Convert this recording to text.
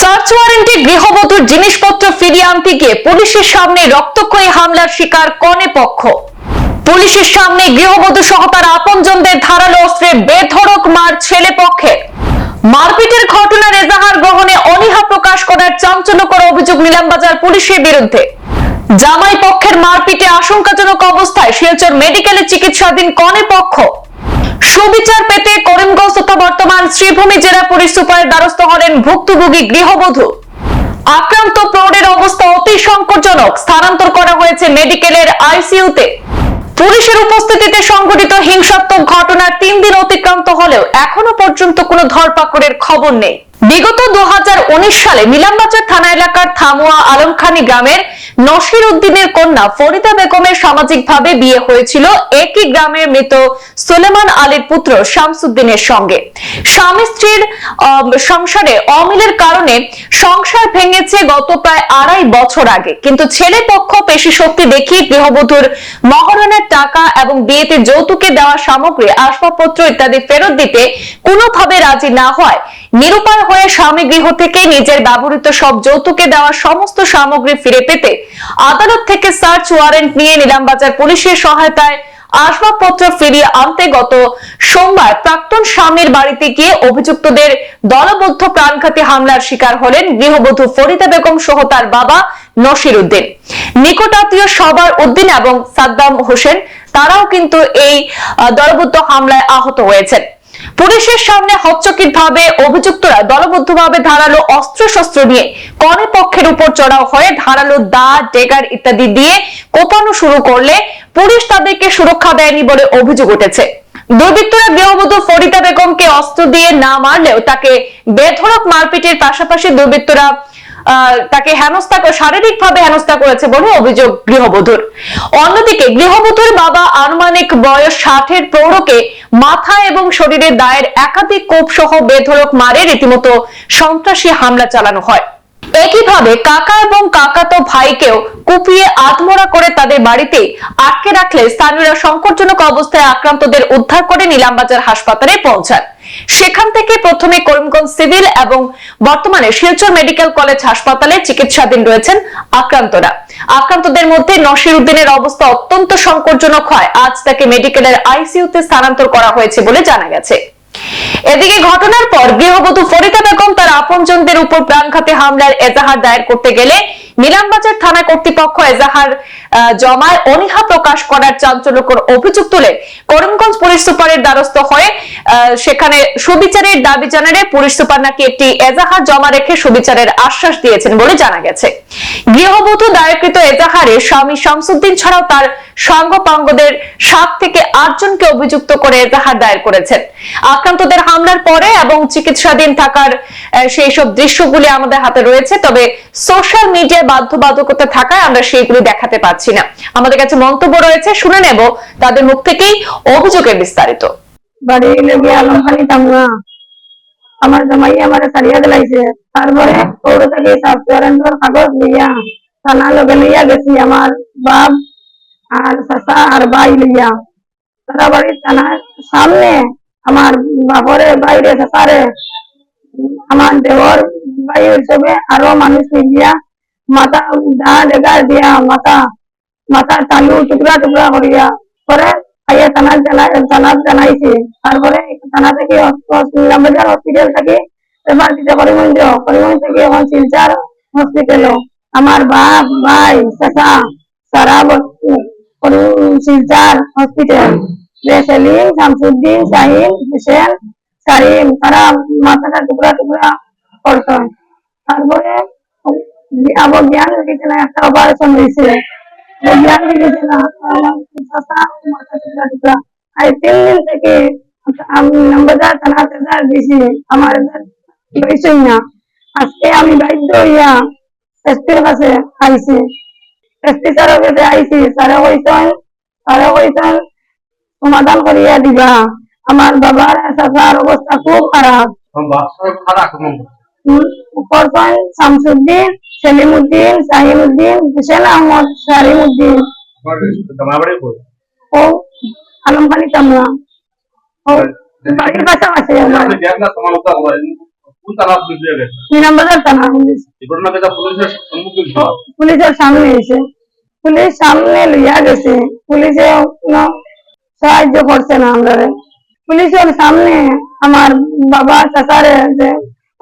Search ওয়ারেন্টে গৃহবধূর জিনিসপত্র ফিরিয়ে আনতে গিয়ে পুলিশের সামনে রক্তক্ষয়ী হামলার শিকার কনে পক্ষ? পুলিশের সামনে গৃহবধূ সহ তার আপনজনদের ধারালো অস্ত্রে বেধড়ক মার ছেলে পক্ষে। মারপিটের ঘটনার এজাহার গ্রহণে অনীহা প্রকাশ করার চাঞ্চল্যকর অভিযোগ নিলামবাজার পুলিশের বিরুদ্ধে। জামাই পক্ষের মারপিটে আশঙ্কাজনক অবস্থায় শিলচর মেডিকেলে চিকিৎসাধীন কনে পক্ষ। সুবিচার পেতে করিমগঞ্জ তথা বর্তমান শ্রীভূমি জেলা পুলিশ সুপারের দ্বারস্থ হলেন ভুক্তভোগী গৃহবধূ। আক্রান্ত প্রৌঢ়ের অবস্থা অতি সংকটজনক। স্থানান্তর করা হয়েছে মেডিকেলের আইসিইউতে। পুলিশের উপস্থিতিতে সংঘটিত হিংসাত্মক ঘটনার তিন দিন অতিক্রান্ত হলেও এখনও পর্যন্ত কোনো ধরপাকড়ের খবর নেই। বিগত দু হাজার উনিশ সালে মিলামবাজার থানা এলাকার থামুয়া আলমখানি গ্রামের নসির উদ্দিনের কন্যা ফরিদা বেগমের সামাজিকভাবে বিয়ে হয়েছিল একই গ্রামের মৃত সুলেমান আলীর পুত্র শামসুদ্দিনের সঙ্গে। স্বামী স্ত্রীর সংসারে অমিলের কারণে সংসার ভেঙেছে গত প্রায় আড়াই বছর আগে। কিন্তু ছেলে পক্ষ পেশি শক্তি দেখিয়ে গৃহবধূর মহরণের টাকা এবং বিয়েতে যৌতুকে দেওয়া সামগ্রী, আসবাবপত্র ইত্যাদি ফেরত দিতে কোনোভাবে রাজি না হয়। নিরুপায় হয়ে স্বামী গৃহ থেকে নিজের ব্যবহৃত সব যৌতুকে দেওয়া সমস্ত সামগ্রী ফিরে পেতে আদালত থেকে সার্চ ওয়ারেন্ট নিয়ে নিলামবাজার পুলিশের সহায়তায় আসবাবপত্র ফিরিয়ে আনতে গত সোমবার প্রাক্তন স্বামীর বাড়িতে গিয়ে অভিযুক্তদের দলবদ্ধ প্রাণঘাতী হামলার শিকার হলেন গৃহবধূ ফরিদা বেগম সহ তার বাবা নসির উদ্দিন নিকটাত্মীয় সবার উদ্দিন এবং সাদ্দাম হোসেন, তারাও কিন্তু এই দলবদ্ধ হামলায় আহত হয়েছেন। পুলিশের সামনে হচ্চকিত ভাবে অভিযুক্তরা দলবদ্ধভাবে ধারালো অস্ত্র শস্ত্র নিয়ে কনে পক্ষের উপর চড়াও হয়ে ধারালো দা, ডেগার ইত্যাদি দিয়ে কোপানো শুরু করলে পুলিশ তাদেরকে সুরক্ষা দেয়নি বলে অভিযোগ উঠেছে। দুর্বৃত্তরা গৃহবধূ ফরিদা বেগমকে অস্ত্র দিয়ে না মারলেও তাকে বেধড়ক মারপিটের পাশাপাশি দুর্বৃত্তরা তাকে হেনস্থা শারীরিক ভাবে হেনস্থা করেছে বলে অভিযোগ গৃহবধূর। অন্যদিকে গৃহবধূর বাবা আনুমানিক বয়স ষাটের প্রৌঢ়কে মাথা এবং শরীরে দায়ের একাধিক কোপ সহ বেধড়ক মারে রীতিমতো সন্ত্রাসী হামলা চালানো হয়। একইভাবে কাকা এবং কাকাতো ভাইকেও কুপিয়ে আত্মরা করে তাদের বাড়িতে আটকে রাখলে স্থানীয়রা সংকটজনক অবস্থায় আক্রান্তদের উদ্ধার করে নিলামবাজার হাসপাতালে পৌঁছান। সেখান থেকে প্রথমে করিমগঞ্জ সিভিল এবং বর্তমানে শিলচর মেডিকেল কলেজ হাসপাতালে চিকিৎসাধীন রয়েছেন আক্রান্তরা। আক্রান্তদের মধ্যে নসির উদ্দিনের অবস্থা অত্যন্ত সংকটজনক হয়। আজ তাকে মেডিকেলের আইসিইউতে স্থানান্তর করা হয়েছে বলে জানা গেছে। এদিকে ঘটনার পর গৃহবধূ ফরিদা বেগম তার আপনজনদের উপর প্রাণঘাতী হামলার এজাহার দায়ের করতে গেলে নিলামবাজার থানা কর্তৃপক্ষ এজাহার জমায় অনীহা প্রকাশ করার চাঞ্চল্যকর অভিযোগ তুলে। করিমগঞ্জ পুলিশ সুপারের দ্বারস্থ হয়ে সেখানে সুবিচারের দাবি জানালে পুলিশ সুপার নাকি একটি এজাহার জমা রেখে সুবিচারের আশ্বাস দিয়েছেন বলে জানা গেছে। গৃহবধূ দায়েরকৃত এজাহারে স্বামী শামসুদ্দিন ছাড়াও তার সাঙ্গপাঙ্গদের সাত থেকে আটজনকে অভিযুক্ত করে এজাহার দায়ের করেছেন। আক্রান্তদের হামলার পরে এবং চিকিৎসাধীন থাকার সেই সব দৃশ্যগুলি আমাদের হাতে রয়েছে, তবে সোশ্যাল মিডিয়ায় বাধ্যবাধকতা থাকায় আমরা সেইগুলি দেখাতে পাচ্ছি না। আমাদের কাছে মন্তব্য রয়েছে, শুনে নেব তাদের মুখ থেকেই অভিযোগের বিস্তারিত। বাড়ি আলমখানি তামনা আমার জামাই আমার সারিয়া দিলাইছে। তারপরে ওর থেকে সাবস্টারেন্টের কাগজ লইয়া থানা লগে লইয়া গেছি আমার বাপ আর চাচা আর ভাই লইয়া। তারা বাড়ির থানার সামনে আমার বাপরে বাইরে চাচারে, আমার দেবর ভাই হিসেবে আরও মানুষ মিলিয়া মাথা দা ডেগার দিয়া, মাথা মাথার তালু টুকরা টুকরা করিয়া, পরে আইয়া থানার জানা থানার জানাইছি। তারপরে থানা থেকে নিলামবাজার হসপিটাল থেকে রেফার দিতে করিমগঞ্জ করিমগঞ্জ থেকে এখন শিলচার হসপিটাল আমার বাপ, ভাই, চাচা, সারা শিলচার হসপিটাল সেলিম শামসুদ্দিন, শাহিন হুসেন সারিম, তারা মাথাটা টুকরা টুকরা করতো তারপরে আবার জ্ঞান না একটা অপারেশন হয়েছে জ্ঞান টুকরা আর তিন দিন থেকে আমি নাম্বারদার থানা তেজার দিছি আমার লইছই না। আজকে আমি বাধ্য হইয়া এসপির কাছে আইছি। এসপি স্যারের কাছে আইছি, স্যারে কইছেন স্যারে কইছেন, সমাধান করিয়া দিবা। আমার বাবার চাচার অবস্থা খুব খারাপ। খারাপ করছেন শামসুদ্দিন, সেলিমুদ্দিন, শাহিনুদ্দিন হুসেন আহমদ কই ও, আলমখানি তামরা ও বাড়ির পাশাপাশি পুলিশের সামনে পুলিশ সামনে লইয়া গেছে। পুলিশে সাহায্য করছে না আমরা পুলিশের সামনে আমার বাবা, চাচারে